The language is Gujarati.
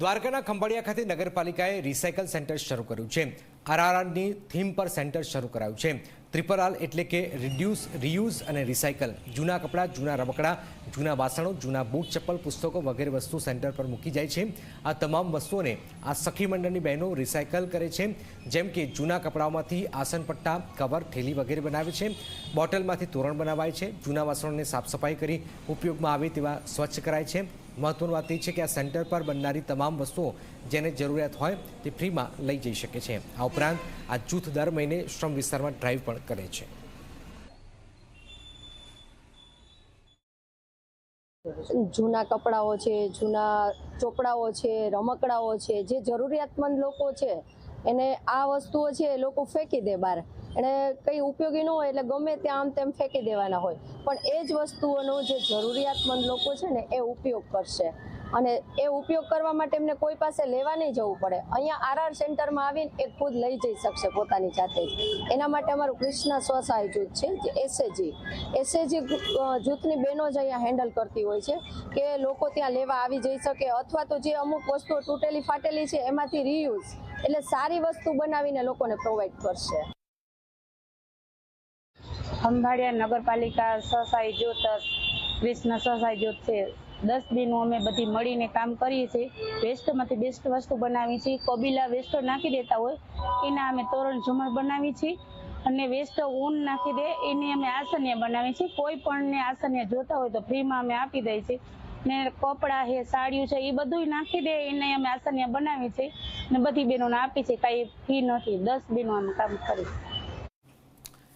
દ્વારકાના ખંભાળિયા ખાતે નગરપાલિકાએ રિસાયકલ સેન્ટર શરૂ કર્યું છે. આરઆરઆરની થીમ પર સેન્ટર શરૂ કરાયું છે. ત્રિપરાલ એટલે કે રિડ્યુસ રિયુઝ અને રિસાયકલ જૂના કપડાં, જૂના રમકડાં, જૂના વાસણો, જૂના બૂટ, ચપ્પલ, પુસ્તકો વગેરે વસ્તુ સેન્ટર પર મૂકી જાય છે. આ તમામ વસ્તુઓને આ સખી મંડળની બહેનો રિસાયકલ કરે છે. જેમ કે જૂના કપડાઓમાંથી આસનપટ્ટા કવર થેલી વગેરે બનાવે છે. બોટલમાંથી તોરણ બનાવાય છે. જૂના વાસણોને સાફ સફાઈ કરી ઉપયોગમાં આવે તેવા સ્વચ્છ કરાય છે. મહત્વની વાત એ છે કે આ સેન્ટર પર બનનારી તમામ વસ્તુઓ જેને જરૂરિયાત હોય તે ફ્રીમાં લઈ જઈ શકે છે. આ ઉપરાંત આ જૂથ દર મહિને શ્રમ વિસ્તારમાં ડ્રાઈવ પણ કરે છે. જૂના કપડાઓ છે, જૂના ચોપડાઓ છે, રમકડાઓ છે, જે જરૂરિયાતમંદ લોકો છે, એને આ વસ્તુઓ છે એ લોકો ફેંકી દે બહાર. એને કંઈ ઉપયોગી ન હોય એટલે ગમે ત્યાં આમ તેમ ફેંકી દેવાના હોય. પણ એ જ વસ્તુઓનો જે જરૂરિયાતમંદ લોકો છે ને, એ ઉપયોગ કરશે. અને એ ઉપયોગ કરવા માટે એમને કોઈ પાસે લેવા નહીં જવું પડે. અહીંયા આરઆર સેન્ટરમાં આવીને એ ખુદ લઈ જઈ શકશે પોતાની જાતે જ. એના માટે અમારું કૃષ્ણ સ્વસહાય જૂથ છે, જે એસએજી એસએજી જૂથની બહેનો જ અહીંયા હેન્ડલ કરતી હોય છે કે લોકો ત્યાં લેવા આવી જઈ શકે અથવા તો જે અમુક વસ્તુઓ તૂટેલી ફાટેલી છે એમાંથી રીયુઝ એટલે સારી વસ્તુ બનાવીને લોકોને પ્રોવાઈડ કરશે. ખંભાળિયા નગરપાલિકા સહસાઈ જૂથ કૃષ્ણ સહસાઈ જૂથ છે. દસ દિનો અમે બધી મળીને કામ કરીએ છીએ. વેસ્ટમાંથી બેસ્ટ વસ્તુ બનાવી છીએ. કબીલા વેસ્ટ નાખી દેતા હોય, એના અમે તોરણ ઝુમર બનાવી છીએ. અને વેસ્ટ ઊન નાખી દે, એની અમે આસનિયા બનાવી છીએ. કોઈ પણ આસન્ય જોતા હોય તો ફ્રીમાં અમે આપી દઈએ છીએ. ને કપડાં છે સાડીઓ છે, એ બધું નાખી દે, એને અમે આસનિયા બનાવી છીએ. ને બધી બહેનોને આપી છે કાંઈ ફી નથી. દસ બહેનો અમે કામ કરી